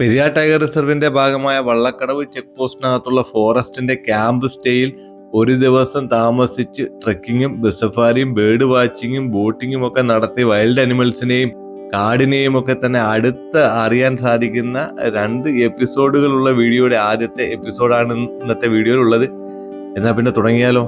Periyar tiger റിസർവിന്റെ ഭാഗമായ Vallakkadavu check പോസ്റ്റിനകത്തുള്ള ഫോറസ്റ്റിന്റെ ക്യാമ്പ് സ്റ്റേയിൽ ഒരു ദിവസം താമസിച്ച് ട്രക്കിങ്ങും ബസഫാരിയും ബേർഡ് വാച്ചിങ്ങും ബോട്ടിങ്ങും ഒക്കെ നടത്തി വൈൽഡ് അനിമൽസിനെയും കാടിനെയും ഒക്കെ തന്നെ അടുത്ത് അറിയാൻ സാധിക്കുന്ന രണ്ട് എപ്പിസോഡുകളുള്ള വീഡിയോയുടെ ആദ്യത്തെ എപ്പിസോഡാണ് ഇന്നത്തെ വീഡിയോയിലുള്ളത്. എന്നാൽ പിന്നെ തുടങ്ങിയാലോ?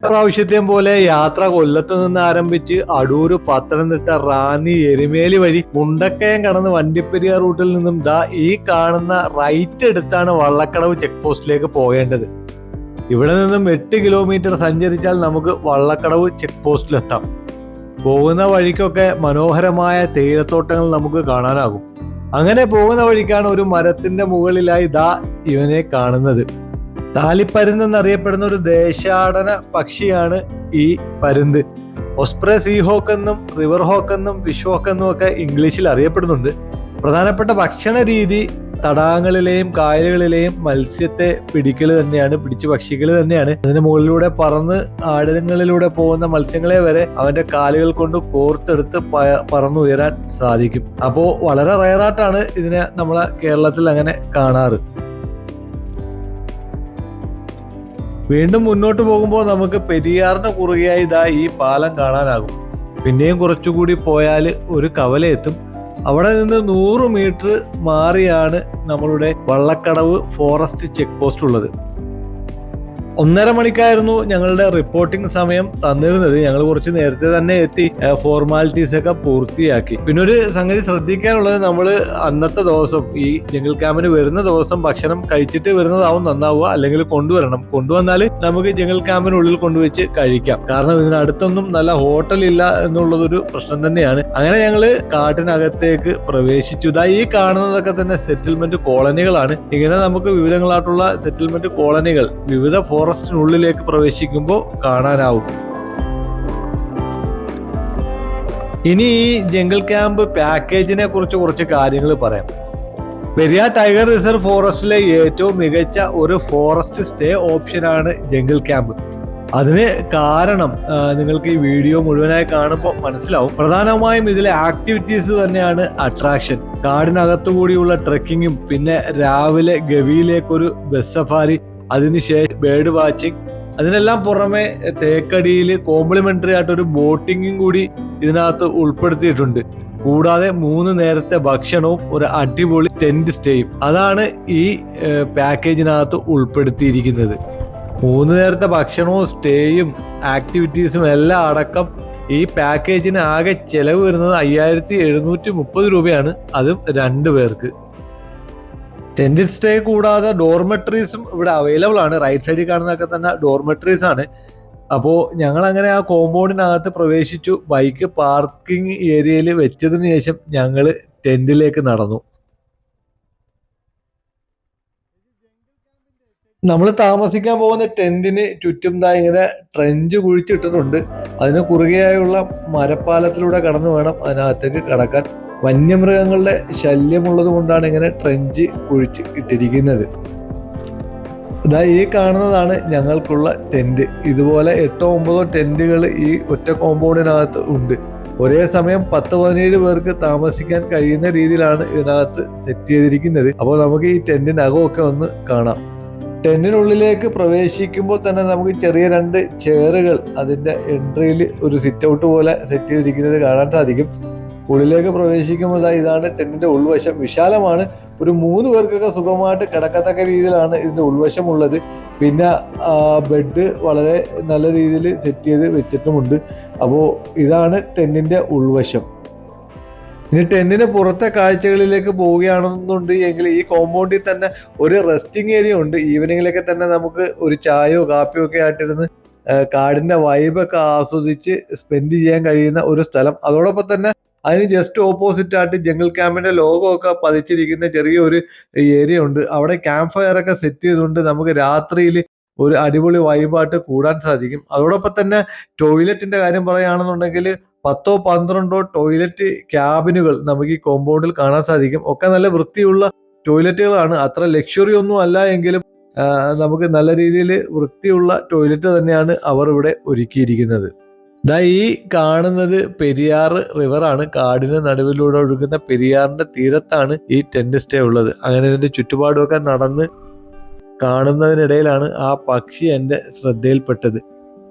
പ്രാവശ്യത്തെയും പോലെ യാത്ര കൊല്ലത്തു നിന്ന് ആരംഭിച്ച് അടൂര് പത്തനംതിട്ട റാന്നി എരുമേലി വഴി മുണ്ടക്കയം കടന്ന് വണ്ടിപ്പെരിയാർ റൂട്ടിൽ നിന്നും ദാ ഈ കാണുന്ന റൈറ്റ് എടുത്താണ് വള്ളക്കടവ് ചെക്ക് പോസ്റ്റിലേക്ക് പോകേണ്ടത്. ഇവിടെ നിന്നും എട്ട് കിലോമീറ്റർ സഞ്ചരിച്ചാൽ നമുക്ക് വള്ളക്കടവ് ചെക്ക് പോസ്റ്റിലെത്താം പോകുന്ന വഴിക്കൊക്കെ മനോഹരമായ തേയിലത്തോട്ടങ്ങൾ നമുക്ക് കാണാനാകും. അങ്ങനെ പോകുന്ന വഴിക്കാണ് ഒരു മരത്തിന്റെ മുകളിലായി ദാ ഇവനെ കാണുന്നത്. താലിപ്പരുന്ത് എന്നറിയപ്പെടുന്ന ഒരു ദേശാടന പക്ഷിയാണ് ഈ പരുന്ത്. ഒസ്പ്രേ സീ ഹോക്ക് എന്നും റിവർ ഹോക്ക് എന്നും ഫിഷ് ഹോക്ക് എന്നും ഒക്കെ ഇംഗ്ലീഷിൽ അറിയപ്പെടുന്നുണ്ട്. പ്രധാനപ്പെട്ട ഭക്ഷണ രീതി തടാകങ്ങളിലെയും കായലുകളിലെയും മത്സ്യത്തെ പിടിക്കൽ തന്നെയാണ് പിടിച്ചു ഭക്ഷിക്കൽ തന്നെയാണ്. അതിന് മുകളിലൂടെ പറന്ന് ആഴങ്ങളിലൂടെ പോകുന്ന മത്സ്യങ്ങളെ വരെ അവന്റെ കാലുകൾ കൊണ്ട് കോർത്തെടുത്ത് പറന്നുയരാൻ സാധിക്കും. അപ്പോൾ വളരെ റയറായിട്ടാണ് ഇതിനെ നമ്മളെ കേരളത്തിൽ അങ്ങനെ കാണാറ്. വീണ്ടും മുന്നോട്ട് പോകുമ്പോൾ നമുക്ക് പെരിയാറിന് കുറുകയായി ഇതാ ഈ പാലം കാണാനാകും. പിന്നെയും കുറച്ചുകൂടി പോയാൽ ഒരു കവലയെത്തും. അവിടെ നിന്ന് നൂറ് മീറ്റർ മാറിയാണ് നമ്മളുടെ വള്ളക്കടവ് ഫോറസ്റ്റ് ചെക്ക് പോസ്റ്റ് ഉള്ളത് ഒന്നര മണിക്കായിരുന്നു ഞങ്ങളുടെ റിപ്പോർട്ടിംഗ് സമയം തന്നിരുന്നത്. ഞങ്ങൾ കുറച്ച് നേരത്തെ തന്നെ എത്തി. ഫോർമാലിറ്റീസ് ഒക്കെ പൂർത്തിയാക്കി. പിന്നെ ഒരു സംഗതി ശ്രദ്ധിക്കാനുള്ളത് നമ്മൾ അന്നത്തെ ദിവസം ഈ ജംഗിൾ ക്യാമ്പിന് വരുന്ന ദിവസം ഭക്ഷണം കഴിച്ചിട്ട് വരുന്നതാവും നന്നാവുക. അല്ലെങ്കിൽ കൊണ്ടുവരണം. കൊണ്ടുവന്നാൽ നമുക്ക് ജംഗിൾ ക്യാമ്പിനുള്ളിൽ കൊണ്ടുവച്ച് കഴിക്കാം. കാരണം ഇതിനടുത്തൊന്നും നല്ല ഹോട്ടൽ ഇല്ല എന്നുള്ളതൊരു പ്രശ്നം തന്നെയാണ്. അങ്ങനെ ഞങ്ങൾ കാട്ടിനകത്തേക്ക് പ്രവേശിച്ചു. ഇതാ ഈ കാണുന്നതൊക്കെ തന്നെ സെറ്റിൽമെന്റ് കോളനികളാണ് ഇങ്ങനെ നമുക്ക് വിവിധങ്ങളായിട്ടുള്ള സെറ്റിൽമെന്റ് കോളനികൾ വിവിധ ഫോറസ്റ്റിനുള്ളിലേക്ക് പ്രവേശിക്കുമ്പോൾ കാണാനാവും. ഇനി ഈ ജംഗിൾ ക്യാമ്പ് പാക്കേജിനെ കുറിച്ച് കുറച്ച് കാര്യങ്ങൾ പറയാം. പെരിയാർ ടൈഗർ റിസർവ് ഫോറസ്റ്റിലെ ഏറ്റവും മികച്ച ഒരു ഫോറസ്റ്റ് സ്റ്റേ ഓപ്ഷനാണ് ജംഗിൾ ക്യാമ്പ്. അതിന് കാരണം നിങ്ങൾക്ക് ഈ വീഡിയോ മുഴുവനായി കാണുമ്പോൾ മനസ്സിലാവും. പ്രധാനമായും ഇതിലെ ആക്ടിവിറ്റീസ് തന്നെയാണ് അട്രാക്ഷൻ കാടിനകത്തുകൂടിയുള്ള ട്രക്കിങ്ങും പിന്നെ രാവിലെ ഗവിയിലേക്കൊരു ബസ് സഫാരി അതിനുശേഷം ബേർഡ് വാച്ചിങ് അതിനെല്ലാം പുറമെ തേക്കടിയിൽ കോംപ്ലിമെന്ററി ആയിട്ട് ഒരു ബോട്ടിങ്ങും കൂടി ഇതിനകത്ത് ഉൾപ്പെടുത്തിയിട്ടുണ്ട്. കൂടാതെ മൂന്ന് നേരത്തെ ഭക്ഷണവും ഒരു അടിപൊളി ടെന്റ് സ്റ്റേയും അതാണ് ഈ പാക്കേജിനകത്ത് ഉൾപ്പെടുത്തിയിരിക്കുന്നത്. മൂന്ന് നേരത്തെ ഭക്ഷണവും സ്റ്റേയും ആക്ടിവിറ്റീസും എല്ലാം അടക്കം ഈ പാക്കേജിന് ആകെ ചെലവ് വരുന്നത് അയ്യായിരത്തി എഴുന്നൂറ്റി മുപ്പത് രൂപയാണ്. അതും രണ്ടു പേർക്ക്. ടെന്റിൽ സ്റ്റേ കൂടാതെ ഡോർമെട്രീസും ഇവിടെ അവൈലബിൾ ആണ്. റൈറ്റ് സൈഡിൽ കാണുന്നതൊക്കെ തന്നെ ഡോർമെട്രീസ് ആണ്. അപ്പോൾ ഞങ്ങൾ അങ്ങനെ ആ കോമ്പൗണ്ടിനകത്ത് പ്രവേശിച്ചു. ബൈക്ക് പാർക്കിംഗ് ഏരിയയിൽ വെച്ചതിന് ശേഷം ഞങ്ങൾ ടെന്റിലേക്ക് നടന്നു. നമ്മൾ താമസിക്കാൻ പോകുന്ന ടെന്റിന് ചുറ്റും ദാ ഇങ്ങനെ ട്രെഞ്ച് കുഴിച്ചിട്ടിട്ടുണ്ട്. അതിന് കുറുകെയായുള്ള മരപ്പാലത്തിലൂടെ കടന്നു വേണം അതിനകത്തേക്ക് കടക്കാൻ. വന്യമൃഗങ്ങളുടെ ശല്യമുള്ളത് കൊണ്ടാണ് ഇങ്ങനെ ട്രെഞ്ച് കുഴിച്ച് ഇട്ടിരിക്കുന്നത്. ഇതാ ഈ കാണുന്നതാണ് ഞങ്ങൾക്കുള്ള ടെന്റ് ഇതുപോലെ എട്ടോ ഒമ്പതോ ടെന്റുകൾ ഈ ഒറ്റ കോമ്പൗണ്ടിനകത്ത് ഉണ്ട്. ഒരേ സമയം പത്ത് പതിനേഴ് പേർക്ക് താമസിക്കാൻ കഴിയുന്ന രീതിയിലാണ് ഇതിനകത്ത് സെറ്റ് ചെയ്തിരിക്കുന്നത്. അപ്പോൾ നമുക്ക് ഈ ടെന്റിനകമൊക്കെ ഒന്ന് കാണാം. ടെന്റിനുള്ളിലേക്ക് പ്രവേശിക്കുമ്പോൾ തന്നെ നമുക്ക് ചെറിയ രണ്ട് ചെയറുകൾ അതിന്റെ എൻട്രിയിൽ ഒരു സിറ്റ് ഔട്ട് പോലെ സെറ്റ് ചെയ്തിരിക്കുന്നത് കാണാൻ സാധിക്കും. ഉള്ളിലേക്ക് പ്രവേശിക്കുമ്പോൾ ഇതാണ് ടെന്റിന്റെ ഉൾവശം. വിശാലമാണ്. ഒരു മൂന്ന് പേർക്കൊക്കെ സുഖമായിട്ട് കിടക്കത്തക്ക രീതിയിലാണ് ഇതിന്റെ ഉൾവശം ഉള്ളത് പിന്നെ ബെഡ് വളരെ നല്ല രീതിയിൽ സെറ്റ് ചെയ്ത് വെച്ചിട്ടുമുണ്ട്. അപ്പോൾ ഇതാണ് ടെന്റിന്റെ ഉൾവശം. ഇനി ടെന്നിന് പുറത്തെ കാഴ്ചകളിലേക്ക് പോവുകയാണെന്നുണ്ട് എങ്കിൽ ഈ കോമ്പൗണ്ടിൽ തന്നെ ഒരു റെസ്റ്റിംഗ് ഏരിയ ഉണ്ട്. ഈവനിങ്ങിലൊക്കെ തന്നെ നമുക്ക് ഒരു ചായയോ കാപ്പിയോ ഒക്കെ ആയിട്ടിരുന്ന് കാടിന്റെ വൈബൊക്കെ ആസ്വദിച്ച് സ്പെൻഡ് ചെയ്യാൻ കഴിയുന്ന ഒരു സ്ഥലം. അതോടൊപ്പം തന്നെ അതിന് ജസ്റ്റ് ഓപ്പോസിറ്റ് ആയിട്ട് ജംഗിൾ ക്യാമ്പിന്റെ ലോഗോ ഒക്കെ പതിച്ചിരിക്കുന്ന ചെറിയൊരു ഏരിയ ഉണ്ട്. അവിടെ ക്യാമ്പ് ഫയർ ഒക്കെ സെറ്റ് ചെയ്തുകൊണ്ട് നമുക്ക് രാത്രിയിൽ ഒരു അടിപൊളി വൈബായിട്ട് കൂടാൻ സാധിക്കും. അതോടൊപ്പം തന്നെ ടോയ്ലറ്റിന്റെ കാര്യം പറയുകയാണെന്നുണ്ടെങ്കിൽ പത്തോ പന്ത്രണ്ടോ ടോയ്ലറ്റ് ക്യാബിനുകൾ നമുക്ക് ഈ കോമ്പൗണ്ടിൽ കാണാൻ സാധിക്കും. ഒക്കെ നല്ല വൃത്തിയുള്ള ടോയ്ലറ്റുകളാണ് അത്ര ലക്ഷറി ഒന്നും അല്ല എങ്കിലും നമുക്ക് നല്ല രീതിയിൽ വൃത്തിയുള്ള ടോയ്ലറ്റ് തന്നെയാണ് അവർ ഇവിടെ ഒരുക്കിയിരിക്കുന്നത്. ദാ ഈ കാണുന്നത് പെരിയാർ റിവറാണ്. കാടിന് നടുവിലൂടെ ഒഴുകുന്ന പെരിയാറിന്റെ തീരത്താണ് ഈ ടെന്റ് സ്റ്റേ ഉള്ളത്. അങ്ങനെ ഇതിന്റെ ചുറ്റുപാടുമൊക്കെ നടന്ന് കാണുന്നതിനിടയിലാണ് ആ പക്ഷി എന്റെ ശ്രദ്ധയിൽപ്പെട്ടത്.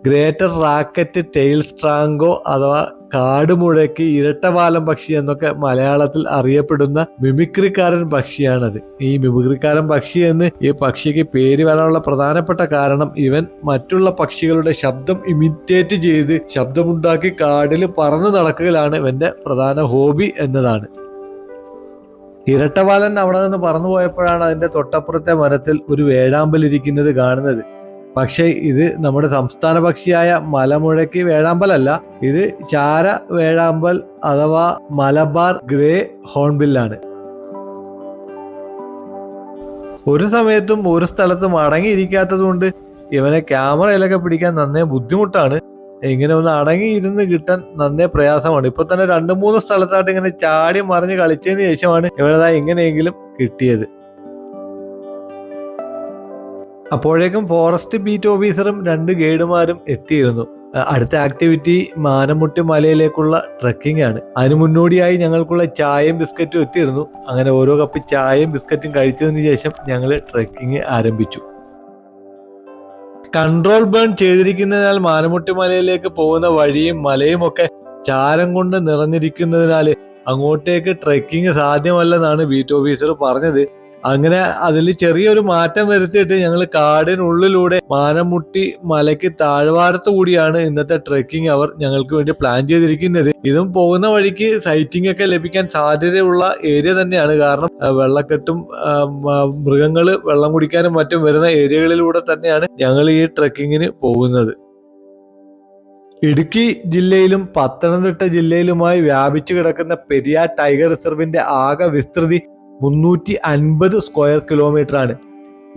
ഗ്രേറ്റർ റാക്കറ്റ് ടെയിൽ സ്ട്രാങ്കോ അഥവാ കാടുമുഴക്കി ഇരട്ടവാലം പക്ഷി എന്നൊക്കെ മലയാളത്തിൽ അറിയപ്പെടുന്ന മിമിക്രിക്കാരൻ പക്ഷിയാണത്. ഈ മിമിക്രിക്കാരൻ പക്ഷി എന്ന് ഈ പക്ഷിക്ക് പേര് വരാനുള്ള പ്രധാനപ്പെട്ട കാരണം ഇവൻ മറ്റുള്ള പക്ഷികളുടെ ശബ്ദം ഇമിറ്റേറ്റ് ചെയ്ത് ശബ്ദമുണ്ടാക്കി കാടിൽ പറന്നു നടക്കുകയാണ് ഇവന്റെ പ്രധാന ഹോബി എന്നതാണ്. ഇരട്ടവാലൻ അവിടെ നിന്ന് പറന്നു പോയപ്പോഴാണ് അതിന്റെ തൊട്ടപ്പുറത്തെ മരത്തിൽ ഒരു വേഴാമ്പൽ ഇരിക്കുന്നത് കാണുന്നത്. പക്ഷേ ഇത് നമ്മുടെ സംസ്ഥാന പക്ഷിയായ മലമുഴക്കി വേഴാമ്പലല്ല. ഇത് ചാര വേഴാമ്പൽ അഥവാ മലബാർ ഗ്രേ ഹോൺബില്ലാണ്. ഒരു സമയത്തും ഒരു സ്ഥലത്തും അടങ്ങിയിരിക്കാത്തത് കൊണ്ട് ഇവനെ ക്യാമറയിലൊക്കെ പിടിക്കാൻ നന്നേ ബുദ്ധിമുട്ടാണ്. ഇങ്ങനെ ഒന്ന് അടങ്ങിയിരുന്ന് കിട്ടാൻ നന്നേ പ്രയാസമാണ്. ഇപ്പൊ തന്നെ രണ്ടു മൂന്ന് സ്ഥലത്തായിട്ട് ഇങ്ങനെ ചാടി മറിഞ്ഞ് കളിച്ചതിന് ശേഷമാണ് ഇവനതാ എങ്ങനെയെങ്കിലും കിട്ടിയത്. അപ്പോഴേക്കും ഫോറസ്റ്റ് ബീറ്റ് ഓഫീസറും രണ്ട് ഗൈഡുമാരും എത്തിയിരുന്നു. അടുത്ത ആക്ടിവിറ്റി മാനമുട്ടി മലയിലേക്കുള്ള ട്രക്കിംഗ് ആണ്. അതിന് മുന്നോടിയായി ഞങ്ങൾക്കുള്ള ചായയും ബിസ്ക്കറ്റും എത്തിയിരുന്നു. അങ്ങനെ ഓരോ കപ്പ് ചായയും ബിസ്ക്കറ്റും കഴിച്ചതിന് ശേഷം ഞങ്ങൾ ട്രക്കിംഗ് ആരംഭിച്ചു. കൺട്രോൾ ബേൺ ചെയ്തിരിക്കുന്നതിനാൽ മാനമുട്ടി മലയിലേക്ക് പോകുന്ന വഴിയും മലയും ഒക്കെ ചാരം കൊണ്ട് നിറഞ്ഞിരിക്കുന്നതിനാൽ അങ്ങോട്ടേക്ക് ട്രെക്കിംഗ് സാധ്യമല്ലെന്നാണ് ബീറ്റ് ഓഫീസർ പറഞ്ഞത്. അങ്ങനെ അതിൽ ചെറിയൊരു മാറ്റം വരുത്തിയിട്ട് ഞങ്ങൾ കാടിനുള്ളിലൂടെ മാനമുട്ടി മലയ്ക്ക് താഴ്വാരത്ത് കൂടിയാണ് ഇന്നത്തെ ട്രെക്കിംഗ് അവർ ഞങ്ങൾക്ക് വേണ്ടി പ്ലാൻ ചെയ്തിരിക്കുന്നത്. ഇതും പോകുന്ന വഴിക്ക് സൈറ്റിംഗ് ഒക്കെ ലഭിക്കാൻ സാധ്യതയുള്ള ഏരിയ തന്നെയാണ്. കാരണം വെള്ളക്കെട്ടും മൃഗങ്ങൾ വെള്ളം കുടിക്കാനും മറ്റും വരുന്ന ഏരിയകളിലൂടെ തന്നെയാണ് ഞങ്ങൾ ഈ ട്രെക്കിങ്ങിന് പോകുന്നത്. ഇടുക്കി ജില്ലയിലും പത്തനംതിട്ട ജില്ലയിലുമായി വ്യാപിച്ചു കിടക്കുന്ന പെരിയാർ ടൈഗർ റിസർവിന്റെ ആകെ വിസ്തൃതി മുന്നൂറ്റി അൻപത് സ്ക്വയർ കിലോമീറ്റർ ആണ്.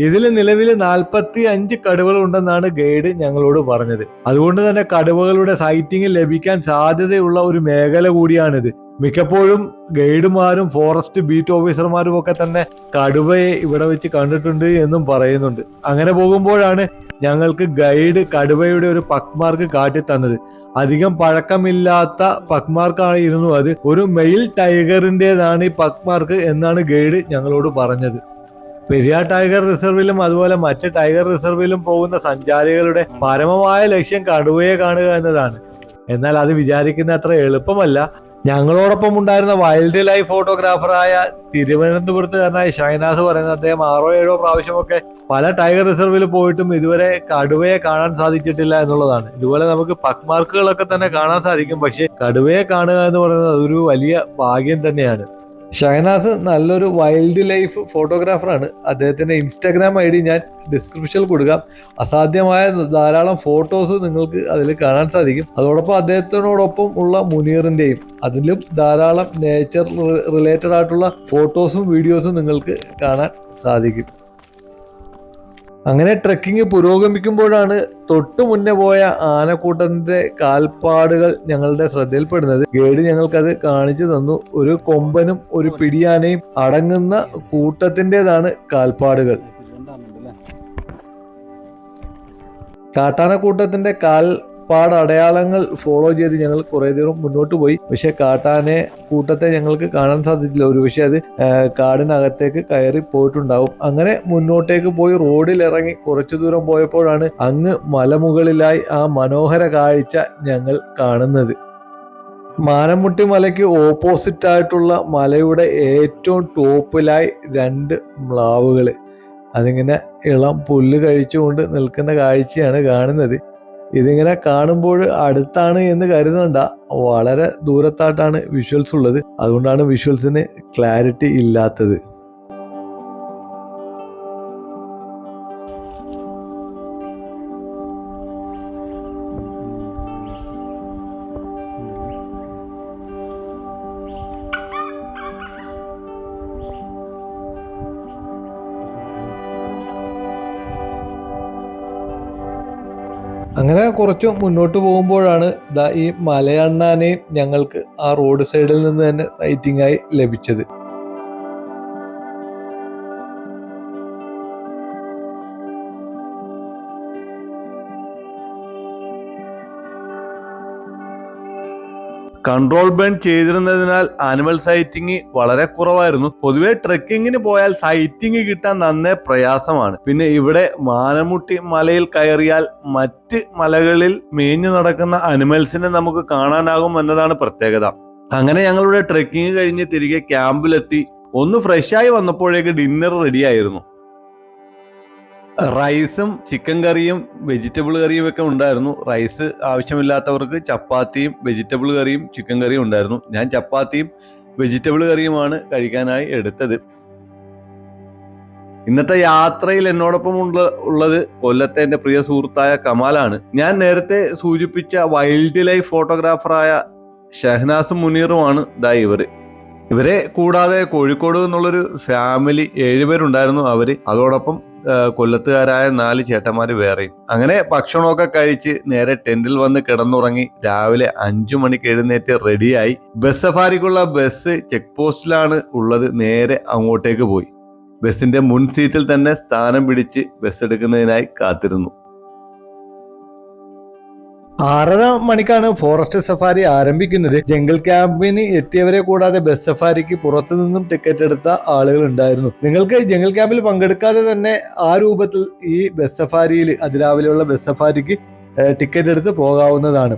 ഇതിൽ നിലവിൽ നാൽപ്പത്തി അഞ്ച് കടുവകൾ ഉണ്ടെന്നാണ് ഗൈഡ് ഞങ്ങളോട് പറഞ്ഞത്. അതുകൊണ്ട് തന്നെ കടുവകളുടെ സൈറ്റിംഗ് ലഭിക്കാൻ സാധ്യതയുള്ള ഒരു മേഖല കൂടിയാണിത്. മിക്കപ്പോഴും ഗൈഡുമാരും ഫോറസ്റ്റ് ബീറ്റ് ഓഫീസർമാരും ഒക്കെ തന്നെ കടുവയെ ഇവിടെ വെച്ച് കണ്ടിട്ടുണ്ട് എന്നും പറയുന്നുണ്ട്. അങ്ങനെ പോകുമ്പോഴാണ് ഞങ്ങൾക്ക് ഗൈഡ് കടുവയുടെ ഒരു പക്മാർക്ക് കാട്ടി തന്നത് അധികം പഴക്കമില്ലാത്ത പക്മാർക്കായിരുന്നു അത്. ഒരു മെയിൽ ടൈഗറിന്റെതാണ് ഈ പക്മാർക്ക് എന്നാണ് ഗൈഡ് ഞങ്ങളോട് പറഞ്ഞത്. പെരിയാർ ടൈഗർ റിസർവിലും അതുപോലെ മറ്റ് ടൈഗർ റിസർവിലും പോകുന്ന സഞ്ചാരികളുടെ പരമമായ ലക്ഷ്യം കടുവയെ കാണുക എന്നതാണ്. എന്നാൽ അത് വിചാരിക്കുന്ന അത്ര എളുപ്പമല്ല. ഞങ്ങളോടൊപ്പം ഉണ്ടായിരുന്ന വൈൽഡ് ലൈഫ് ഫോട്ടോഗ്രാഫറായ തിരുവനന്തപുരത്തുകാരനായ ഷൈനാസ് പറയുന്നത് അദ്ദേഹം ആറോ ഏഴോ പ്രാവശ്യമൊക്കെ പല ടൈഗർ റിസർവിൽ പോയിട്ടും ഇതുവരെ കടുവയെ കാണാൻ സാധിച്ചിട്ടില്ല എന്നുള്ളതാണ്. ഇതുപോലെ നമുക്ക് പക്മാർക്കുകളൊക്കെ തന്നെ കാണാൻ സാധിക്കും. പക്ഷേ കടുവയെ കാണുക എന്ന് പറയുന്നത് അതൊരു വലിയ ഭാഗ്യം തന്നെയാണ്. ഷഹനാസ് നല്ലൊരു വൈൽഡ് ലൈഫ് ഫോട്ടോഗ്രാഫറാണ് അദ്ദേഹത്തിന്റെ ഇൻസ്റ്റാഗ്രാം ഐ ഡി ഞാൻ ഡിസ്ക്രിപ്ഷനിൽ കൊടുക്കാം. അസാധ്യമായ ധാരാളം ഫോട്ടോസ് നിങ്ങൾക്ക് അതിൽ കാണാൻ സാധിക്കും. അതോടൊപ്പം അദ്ദേഹത്തിനോടൊപ്പം ഉള്ള മുനീറിന്റെയും അതിലും ധാരാളം നേച്ചർ റിലേറ്റഡ് ആയിട്ടുള്ള ഫോട്ടോസും വീഡിയോസും നിങ്ങൾക്ക് കാണാൻ സാധിക്കും. അങ്ങനെ ട്രെക്കിംഗ് പുരോഗമിക്കുമ്പോഴാണ് തൊട്ടു മുന്നേ പോയ ആനക്കൂട്ടത്തിന്റെ കാൽപ്പാടുകൾ ഞങ്ങളുടെ ശ്രദ്ധയിൽപ്പെടുന്നത്. ഗൈഡ് ഞങ്ങൾക്കത് കാണിച്ചു തന്നു. ഒരു കൊമ്പനും ഒരു പിടിയാനയും അടങ്ങുന്ന കൂട്ടത്തിന്റെതാണ് കാൽപ്പാടുകൾ. കാട്ടാനക്കൂട്ടത്തിന്റെ കാൽപ്പാട് അടയാളങ്ങൾ ഫോളോ ചെയ്ത് ഞങ്ങൾ കുറേ ദൂരം മുന്നോട്ട് പോയി. പക്ഷേ കാട്ടാനെ കൂട്ടത്തെ ഞങ്ങൾക്ക് കാണാൻ സാധിച്ചില്ല. ഒരു പക്ഷേ അത് കാടിനകത്തേക്ക് കയറി പോയിട്ടുണ്ടാവും. അങ്ങനെ മുന്നോട്ടേക്ക് പോയി റോഡിൽ ഇറങ്ങി കുറച്ചു ദൂരം പോയപ്പോഴാണ് അങ്ങ് മലമുകളിലായി ആ മനോഹര കാഴ്ച ഞങ്ങൾ കാണുന്നത്. മാനമുട്ടി മലയ്ക്ക് ഓപ്പോസിറ്റ് ആയിട്ടുള്ള മലയുടെ ഏറ്റവും ടോപ്പിലായി രണ്ട് മ്ലാവുകൾ അതിങ്ങനെ ഇളം പുല്ല് കഴിച്ചുകൊണ്ട് നിൽക്കുന്ന കാഴ്ചയാണ് കാണുന്നത്. ഇതിങ്ങനെ കാണുമ്പോൾ അടുത്താണ് എന്ന് കരുതണ്ട. വളരെ ദൂരത്തായിട്ടാണ് വിഷ്വൽസ് ഉള്ളത്. അതുകൊണ്ടാണ് വിഷ്വൽസിന് ക്ലാരിറ്റി ഇല്ലാത്തത്. അങ്ങനെ കുറച്ച് മുന്നോട്ട് പോകുമ്പോഴാണ് ദാ ഈ മലയണ്ണാനെയും ഞങ്ങൾക്ക് ആ റോഡ് സൈഡിൽ നിന്ന് തന്നെ സൈറ്റിംഗ് ആയി ലഭിച്ചത്. കൺട്രോൾ ബേൺ ചെയ്തിരുന്നതിനാൽ ആനിമൽ സൈറ്റിംഗ് വളരെ കുറവായിരുന്നു. പൊതുവെ ട്രെക്കിങ്ങിന് പോയാൽ സൈറ്റിംഗ് കിട്ടാൻ നന്നേ പ്രയാസമാണ്. പിന്നെ ഇവിടെ മാനമുട്ടി മലയിൽ കയറിയാൽ മറ്റ് മലകളിൽ മേഞ്ഞു നടക്കുന്ന അനിമൽസിനെ നമുക്ക് കാണാനാകും എന്നതാണ് പ്രത്യേകത. അങ്ങനെ ഞങ്ങളുടെ ട്രെക്കിംഗ് കഴിഞ്ഞ് തിരികെ ക്യാമ്പിലെത്തി ഒന്ന് ഫ്രഷായി വന്നപ്പോഴേക്ക് ഡിന്നർ റെഡിയായിരുന്നു റൈസും ചിക്കൻ കറിയും വെജിറ്റബിൾ കറിയും ഒക്കെ ഉണ്ടായിരുന്നു. റൈസ് ആവശ്യമില്ലാത്തവർക്ക് ചപ്പാത്തിയും വെജിറ്റബിൾ കറിയും ചിക്കൻ കറിയും ഉണ്ടായിരുന്നു. ഞാൻ ചപ്പാത്തിയും വെജിറ്റബിൾ കറിയുമാണ് കഴിക്കാനായി എടുത്തത്. ഇന്നത്തെ യാത്രയിൽ എന്നോടൊപ്പം ഉള്ള ഉള്ളത് കൊല്ലത്തെ എന്റെ പ്രിയ സുഹൃത്തായ കമാലാണ്. ഞാൻ നേരത്തെ സൂചിപ്പിച്ച വൈൽഡ് ലൈഫ് ഫോട്ടോഗ്രാഫറായ ഷഹനാസും മുനീറുമാണ് ദാ ഇവർ ഇവരെ കൂടാതെ കോഴിക്കോട് എന്നുള്ളൊരു ഫാമിലി ഏഴുപേരുണ്ടായിരുന്നു അവർ അതോടൊപ്പം കൊല്ലത്തുകാരായ നാല് ചേട്ടന്മാർ വേറെയും. അങ്ങനെ ഭക്ഷണമൊക്കെ കഴിച്ച് നേരെ ടെന്റിൽ വന്ന് കിടന്നുറങ്ങി രാവിലെ അഞ്ചു മണിക്ക് എഴുന്നേറ്റ് റെഡിയായി. ബസ് സഫാരിക്കുള്ള ബസ് ചെക്ക് പോസ്റ്റിലാണ് ഉള്ളത്. നേരെ അങ്ങോട്ടേക്ക് പോയി. ബസിന്റെ മുൻ സീറ്റിൽ തന്നെ സ്ഥാനം പിടിച്ച് ബസ് എടുക്കുന്നതിനായി കാത്തിരുന്നു. ആറര മണിക്കാണ് ഫോറസ്റ്റ് സഫാരി ആരംഭിക്കുന്നത്. ജംഗിൾ ക്യാമ്പിന് എത്തിയവരെ കൂടാതെ ബസ് സഫാരിക്ക് പുറത്തു നിന്നും ടിക്കറ്റ് എടുത്ത ആളുകൾ ഉണ്ടായിരുന്നു. നിങ്ങൾക്ക് ജംഗിൾ ക്യാമ്പിൽ പങ്കെടുക്കാതെ തന്നെ ആ രൂപത്തിൽ ഈ ബസ് സഫാരിയിൽ അതിരാവിലെയുള്ള ബസ് സഫാരിക്ക് ടിക്കറ്റ് എടുത്ത് പോകാവുന്നതാണ്.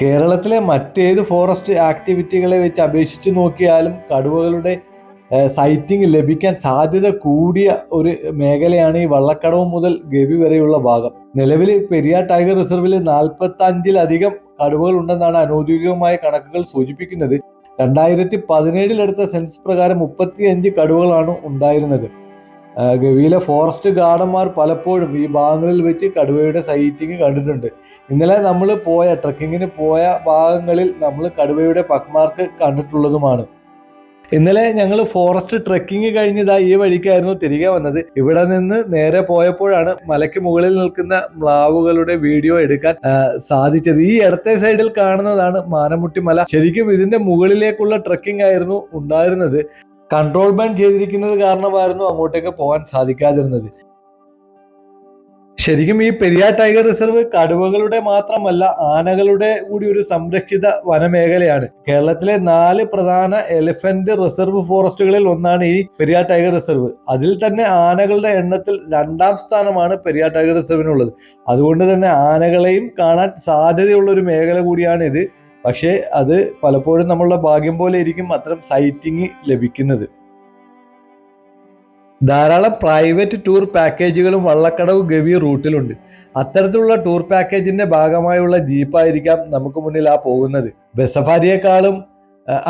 കേരളത്തിലെ മറ്റേത് ഫോറസ്റ്റ് ആക്ടിവിറ്റികളെ വെച്ച് അപേക്ഷിച്ച് നോക്കിയാലും കടുവകളുടെ സൈറ്റിംഗ് ലഭിക്കാൻ സാധ്യത കൂടിയ ഒരു മേഖലയാണ് ഈ വള്ളക്കടവ് മുതൽ ഗവി വരെയുള്ള ഭാഗം. നിലവിൽ പെരിയാർ ടൈഗർ റിസർവിൽ നാൽപ്പത്തി അഞ്ചിലധികം കടുവകൾ ഉണ്ടെന്നാണ് അനൗദ്യോഗികമായ കണക്കുകൾ സൂചിപ്പിക്കുന്നത്. രണ്ടായിരത്തി പതിനേഴിലെടുത്ത സെൻസ് പ്രകാരം മുപ്പത്തി അഞ്ച് കടുവകളാണ് ഉണ്ടായിരുന്നത്. ഗവിയിലെ ഫോറസ്റ്റ് ഗാർഡന്മാർ പലപ്പോഴും ഈ ഭാഗങ്ങളിൽ വെച്ച് കടുവയുടെ സൈറ്റിംഗ് കണ്ടിട്ടുണ്ട്. ഇന്നലെ നമ്മൾ പോയ ട്രക്കിങ്ങിന് പോയ ഭാഗങ്ങളിൽ നമ്മൾ കടുവയുടെ പക്മാർക്ക് കണ്ടിട്ടുള്ളതുമാണ്. ഇന്നലെ ഞങ്ങൾ ഫോറസ്റ്റ് ട്രെക്കിംഗ് കഴിഞ്ഞതാ ഈ വഴിക്കായിരുന്നു തിരികെ വന്നത്. ഇവിടെ നിന്ന് നേരെ പോയപ്പോഴാണ് മലയ്ക്ക് മുകളിൽ നിൽക്കുന്ന മ്ലാവുകളുടെ വീഡിയോ എടുക്കാൻ സാധിച്ചത്. ഈ ഇടത്തെ സൈഡിൽ കാണുന്നതാണ് മാനമുട്ടി മല. ശരിക്കും ഇതിന്റെ മുകളിലേക്കുള്ള ട്രെക്കിംഗ് ആയിരുന്നു ഉണ്ടായിരുന്നത്. കൺട്രോൾ ബാൻ ചെയ്തിരിക്കുന്നത് കാരണമായിരുന്നു അങ്ങോട്ടേക്ക് പോകാൻ സാധിക്കാതിരുന്നത്. ശരിക്കും ഈ പെരിയാർ ടൈഗർ റിസർവ് കടുവകളുടെ മാത്രമല്ല ആനകളുടെ കൂടി ഒരു സംരക്ഷിത വനമേഖലയാണ്. കേരളത്തിലെ നാല് പ്രധാന എലിഫന്റ് റിസർവ് ഫോറസ്റ്റുകളിൽ ഒന്നാണ് ഈ പെരിയാർ ടൈഗർ റിസർവ്. അതിൽ തന്നെ ആനകളുടെ എണ്ണത്തിൽ രണ്ടാം സ്ഥാനമാണ് പെരിയാർ ടൈഗർ റിസർവിനുള്ളത്. അതുകൊണ്ട് തന്നെ ആനകളെയും കാണാൻ സാധ്യതയുള്ള ഒരു മേഖല കൂടിയാണ് ഇത്. പക്ഷേ അത് പലപ്പോഴും നമ്മളുടെ ഭാഗ്യം പോലെ ഇരിക്കും അത്തരം സൈറ്റിംഗ് ലഭിക്കുന്നത്. ധാരാളം പ്രൈവറ്റ് ടൂർ പാക്കേജുകളും വള്ളക്കടവ് ഗവി റൂട്ടിലുണ്ട് അത്തരത്തിലുള്ള ടൂർ പാക്കേജിന്റെ ഭാഗമായുള്ള ജീപ്പായിരിക്കാം നമുക്ക് മുന്നിൽ ആ പോകുന്നത്. ബസ്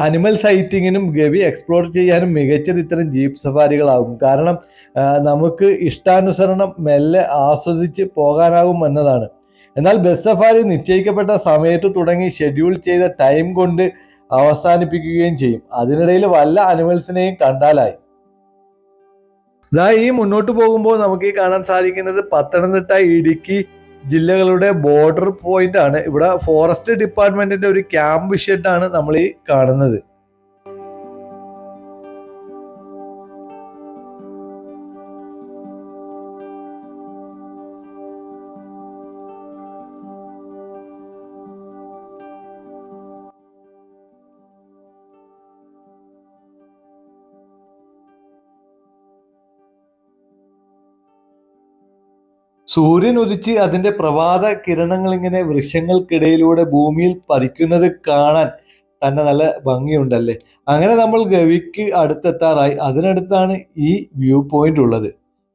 അനിമൽ സൈറ്റിങ്ങിനും ഗവി എക്സ്പ്ലോർ ചെയ്യാനും മികച്ചത് ഇത്തരം ജീപ്പ് സഫാരികളാകും കാരണം നമുക്ക് ഇഷ്ടാനുസരണം മെല്ലെ ആസ്വദിച്ച് പോകാനാകും എന്നതാണ്. എന്നാൽ ബസ് സഫാരി നിശ്ചയിക്കപ്പെട്ട സമയത്ത് തുടങ്ങി ഷെഡ്യൂൾ ചെയ്ത ടൈം കൊണ്ട് അവസാനിപ്പിക്കുകയും ചെയ്യും. അതിനിടയിൽ വല്ല അനിമൽസിനെയും കണ്ടാലായി. ഇതാ ഈ മുന്നോട്ട് പോകുമ്പോൾ നമുക്ക് ഈ കാണാൻ സാധിക്കുന്നത് പത്തനംതിട്ട ഇടുക്കി ജില്ലകളുടെ ബോർഡർ പോയിന്റ് ആണ്. ഇവിടെ ഫോറസ്റ്റ് ഡിപ്പാർട്ട്മെന്റിന്റെ ഒരു ക്യാമ്പ് ഷെഡ് ആണ് നമ്മൾ ഈ കാണുന്നത്. സൂര്യൻ ഉദിച്ച് അതിന്റെ പ്രഭാത കിരണങ്ങൾ ഇങ്ങനെ വൃക്ഷങ്ങൾക്കിടയിലൂടെ ഭൂമിയിൽ പതിക്കുന്നത് കാണാൻ തന്നെ നല്ല ഭംഗിയുണ്ടല്ലേ? അങ്ങനെ നമ്മൾ ഗവിക്ക് അടുത്തെത്താറായി. അതിനടുത്താണ് ഈ വ്യൂ പോയിന്റ് ഉള്ളത്.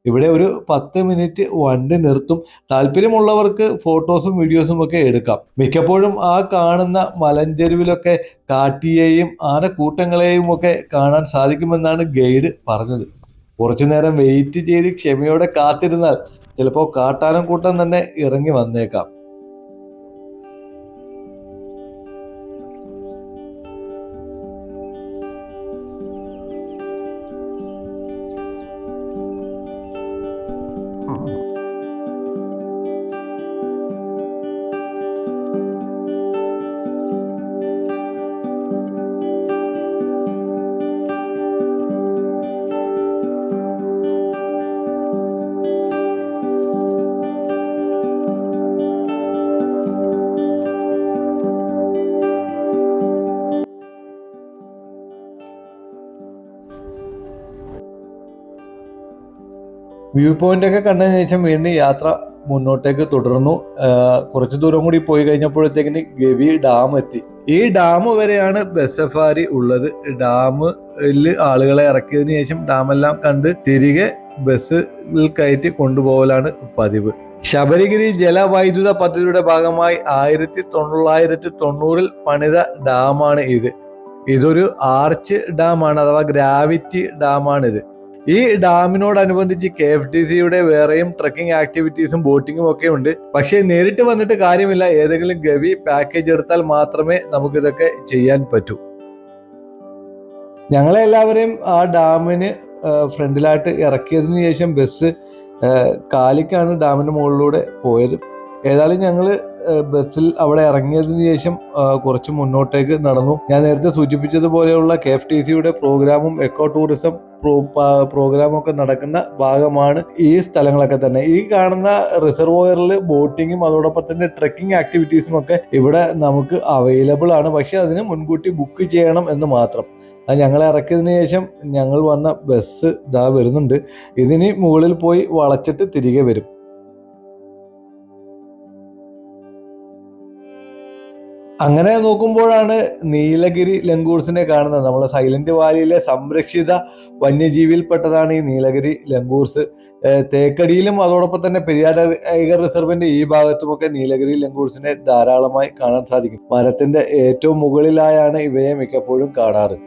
ഇവിടെ ഒരു പത്ത് മിനിറ്റ് വണ്ടി നിർത്തും. താല്പര്യമുള്ളവർക്ക് ഫോട്ടോസും വീഡിയോസും ഒക്കെ എടുക്കാം. മിക്കപ്പോഴും ആ കാണുന്ന മലഞ്ചെരുവിലൊക്കെ കാട്ടിയെയും ആനക്കൂട്ടങ്ങളെയും ഒക്കെ കാണാൻ സാധിക്കുമെന്നാണ് ഗൈഡ് പറഞ്ഞത്. കുറച്ചു നേരം വെയിറ്റ് ചെയ്ത് ക്ഷമയോടെ കാത്തിരുന്നാൽ ചിലപ്പോൾ കാട്ടാനം കൂട്ടം തന്നെ ഇറങ്ങി വന്നേക്കാം. വ്യൂ പോയിന്റ് ഒക്കെ കണ്ടതിന് ശേഷം വീണ്ടും യാത്ര മുന്നോട്ടേക്ക് തുടർന്നു. കുറച്ച് ദൂരം കൂടി പോയി കഴിഞ്ഞപ്പോഴത്തേക്കിന് ഗവി ഡാം എത്തി. ഈ ഡാം വരെയാണ് ബസ് ഉള്ളത്. ഡാമിൽ ആളുകളെ ഇറക്കിയതിനു ശേഷം ഡാമെല്ലാം കണ്ട് തിരികെ ബസ്സിൽ കയറ്റി കൊണ്ടുപോകലാണ് പതിവ്. ശബരിഗിരി ജലവൈദ്യുത പദ്ധതിയുടെ ഭാഗമായി ആയിരത്തി തൊള്ളായിരത്തി തൊണ്ണൂറിൽ പണിത ഡാമാണ് ഇത്. ഇതൊരു ആർച്ച് ഡാമാണ് അഥവാ ഗ്രാവിറ്റി ഡാമാണിത്. ഈ ഡാമിനോടനുബന്ധിച്ച് കെ എഫ് ടി സിയുടെ വേറെയും ട്രക്കിംഗ് ആക്ടിവിറ്റീസും ബോട്ടിങ്ങും ഒക്കെ ഉണ്ട്. പക്ഷേ നേരിട്ട് വന്നിട്ട് കാര്യമില്ല. ഏതെങ്കിലും ഗവി പാക്കേജ് എടുത്താൽ മാത്രമേ നമുക്കിതൊക്കെ ചെയ്യാൻ പറ്റൂ. ഞങ്ങളെ എല്ലാവരെയും ആ ഡാമിന് ഫ്രണ്ടിലായിട്ട് ഇറക്കിയതിനു ശേഷം ബസ് കാലിക്കാണ് ഡാമിന് മുകളിലൂടെ പോയത്. ഏതായാലും ഞങ്ങൾ ബസ്സിൽ അവിടെ ഇറങ്ങിയതിനു ശേഷം കുറച്ച് മുന്നോട്ടേക്ക് നടന്നു. ഞാൻ നേരത്തെ സൂചിപ്പിച്ചതുപോലെയുള്ള കെ എഫ് ടി സിയുടെ പ്രോഗ്രാമും എക്കോ ടൂറിസം പ്രോഗ്രാമും ഒക്കെ നടക്കുന്ന ഭാഗമാണ് ഈ സ്ഥലങ്ങളൊക്കെ തന്നെ. ഈ കാണുന്ന റിസർവോയറിൽ ബോട്ടിങ്ങും അതോടൊപ്പം തന്നെ ട്രക്കിംഗ് ആക്ടിവിറ്റീസും ഒക്കെ ഇവിടെ നമുക്ക് അവൈലബിൾ ആണ്. പക്ഷേ അതിന് മുൻകൂട്ടി ബുക്ക് ചെയ്യണം എന്ന് മാത്രം. അത് ഞങ്ങളെ ഇറക്കിയതിന് ശേഷം ഞങ്ങൾ വന്ന ബസ് ഇതാ വരുന്നുണ്ട്. ഇതിന് മുകളിൽ പോയി വളച്ചിട്ട് തിരികെ വരും. അങ്ങനെ നോക്കുമ്പോഴാണ് നീലഗിരി ലങ്കൂർസിനെ കാണുന്നത്. നമ്മളെ സൈലന്റ് വാലിയിലെ സംരക്ഷിത വന്യജീവിയിൽപ്പെട്ടതാണ് ഈ നീലഗിരി ലങ്കൂർസ് തേക്കടിയിലും അതോടൊപ്പം തന്നെ പെരിയാർ ടൈഗർ റിസർവിന്റെ ഈ ഭാഗത്തുമൊക്കെ നീലഗിരി ലങ്കൂർസിനെ ധാരാളമായി കാണാൻ സാധിക്കും. മരത്തിന്റെ ഏറ്റവും മുകളിലായാണ് ഇവയെ മിക്കപ്പോഴും കാണാറ്.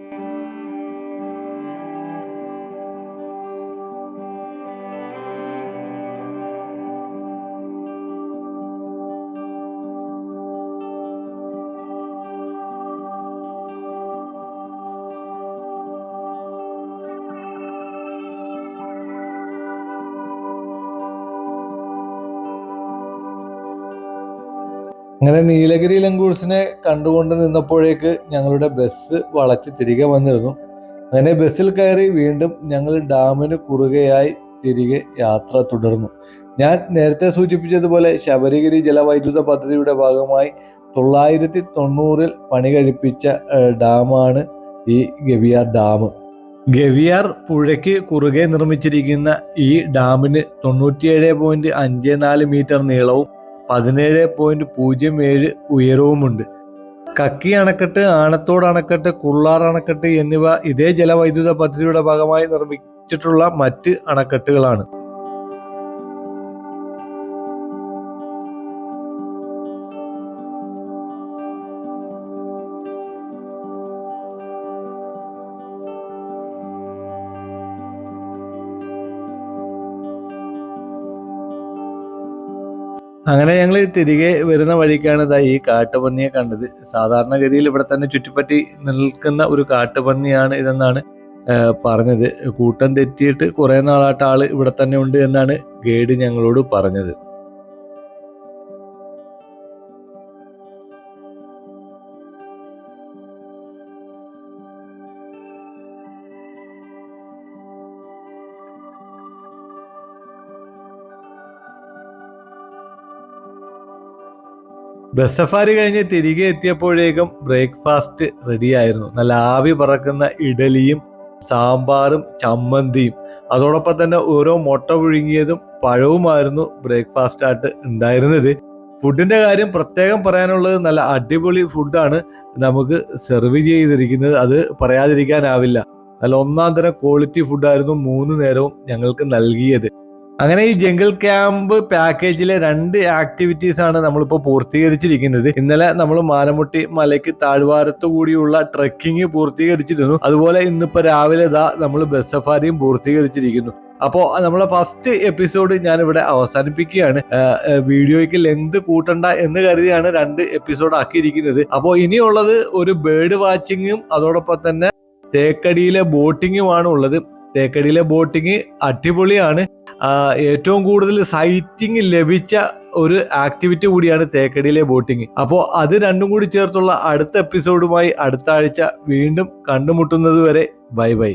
അങ്ങനെ നീലഗിരി ലങ്കൂഴ്സിനെ കണ്ടുകൊണ്ട് നിന്നപ്പോഴേക്ക് ഞങ്ങളുടെ ബസ് വളച്ച് തിരികെ വന്നിരുന്നു. അങ്ങനെ ബസ്സിൽ കയറി വീണ്ടും ഞങ്ങൾ ഡാമിന് കുറുകയായി തിരികെ യാത്ര തുടർന്നു. ഞാൻ നേരത്തെ സൂചിപ്പിച്ചതുപോലെ ശബരിഗിരി ജലവൈദ്യുത പദ്ധതിയുടെ ഭാഗമായി തൊള്ളായിരത്തി തൊണ്ണൂറിൽ പണി കഴിപ്പിച്ച ഡാമാണ് ഈ ഗവിയാർ ഡാം. ഗവിയാർ പുഴയ്ക്ക് കുറുകെ നിർമ്മിച്ചിരിക്കുന്ന ഈ ഡാമിന് തൊണ്ണൂറ്റിയേഴ് പോയിന്റ് അഞ്ച് നാല് മീറ്റർ നീളവും പതിനേഴ് പോയിന്റ് പൂജ്യം ഏഴ് ഉയരവുമുണ്ട്. കക്കി അണക്കെട്ട് ആണത്തോട് അണക്കെട്ട് കുള്ളാർ അണക്കെട്ട് എന്നിവ ഇതേ ജലവൈദ്യുത പദ്ധതിയുടെ ഭാഗമായി നിർമ്മിച്ചിട്ടുള്ള മറ്റ് അണക്കെട്ടുകളാണ്. അങ്ങനെ ഞങ്ങൾ തിരികെ വരുന്ന വഴിക്കാണ് ഇതാ ഈ കാട്ടുപന്നിയെ കണ്ടത്. സാധാരണഗതിയിൽ ഇവിടെ തന്നെ ചുറ്റിപ്പറ്റി നിൽക്കുന്ന ഒരു കാട്ടുപന്നിയാണ് ഇതെന്നാണ് പറഞ്ഞത്. കൂട്ടം തെറ്റിയിട്ട് കുറെ നാളായിട്ട് ആൾ ഇവിടെ തന്നെ ഉണ്ട് എന്നാണ് ഗൈഡ് ഞങ്ങളോട് പറഞ്ഞത്. ബസ് സഫാരി കഴിഞ്ഞ് തിരികെ എത്തിയപ്പോഴേക്കും ബ്രേക്ക്ഫാസ്റ്റ് റെഡിയായിരുന്നു നല്ല ആവി പറക്കുന്ന ഇഡലിയും സാമ്പാറും ചമ്മന്തിയും. അതോടൊപ്പം തന്നെ ഓരോ മുട്ട പുഴുങ്ങിയതും പഴവുമായിരുന്നു ബ്രേക്ക്ഫാസ്റ്റ് ആയിട്ട് ഉണ്ടായിരുന്നത്. ഫുഡിന്റെ കാര്യം പ്രത്യേകം പറയാനുള്ളത് നല്ല അടിപൊളി ഫുഡാണ് നമുക്ക് സെർവ് ചെയ്തിരിക്കുന്നത്. അത് പറയാതിരിക്കാനാവില്ല. നല്ല ഒന്നാം തരം ക്വാളിറ്റി ഫുഡായിരുന്നു മൂന്ന് നേരവും ഞങ്ങൾക്ക് നൽകിയത്. അങ്ങനെ ഈ ജംഗിൾ ക്യാമ്പ് പാക്കേജിലെ രണ്ട് ആക്ടിവിറ്റീസ് ആണ് നമ്മളിപ്പോൾ പൂർത്തീകരിച്ചിരിക്കുന്നത്. ഇന്നലെ നമ്മൾ മാനമുട്ടി മലയ്ക്ക് താഴ്വാരത്തു കൂടിയുള്ള ട്രക്കിംഗ് പൂർത്തീകരിച്ചിരുന്നു. അതുപോലെ ഇന്നിപ്പോ രാവിലെ ഇതാ നമ്മൾ ബസ് സഫാരിയും പൂർത്തീകരിച്ചിരിക്കുന്നു. അപ്പോൾ നമ്മളെ ഫസ്റ്റ് എപ്പിസോഡ് ഞാൻ ഇവിടെ അവസാനിപ്പിക്കുകയാണ് വീഡിയോയ്ക്ക് ലെങ്ത് കൂട്ടണ്ട എന്ന് കരുതിയാണ് രണ്ട് എപ്പിസോഡ് ആക്കിയിരിക്കുന്നത്. അപ്പോൾ ഇനിയുള്ളത് ഒരു ബേർഡ് വാച്ചിങ്ങും അതോടൊപ്പം തന്നെ തേക്കടിയിലെ ബോട്ടിങ്ങുമാണ് ഉള്ളത്. തേക്കടിയിലെ ബോട്ടിങ് അടിപൊളിയാണ്. ഏറ്റവും കൂടുതൽ സൈറ്റിംഗ് ലഭിച്ച ഒരു ആക്ടിവിറ്റി കൂടിയാണ് തേക്കടിയിലെ ബോട്ടിങ്. അപ്പോൾ അത് രണ്ടും കൂടി ചേർത്തുള്ള അടുത്ത എപ്പിസോഡുമായി അടുത്ത ആഴ്ച വീണ്ടും കണ്ടുമുട്ടുന്നത് വരെ ബൈ ബൈ.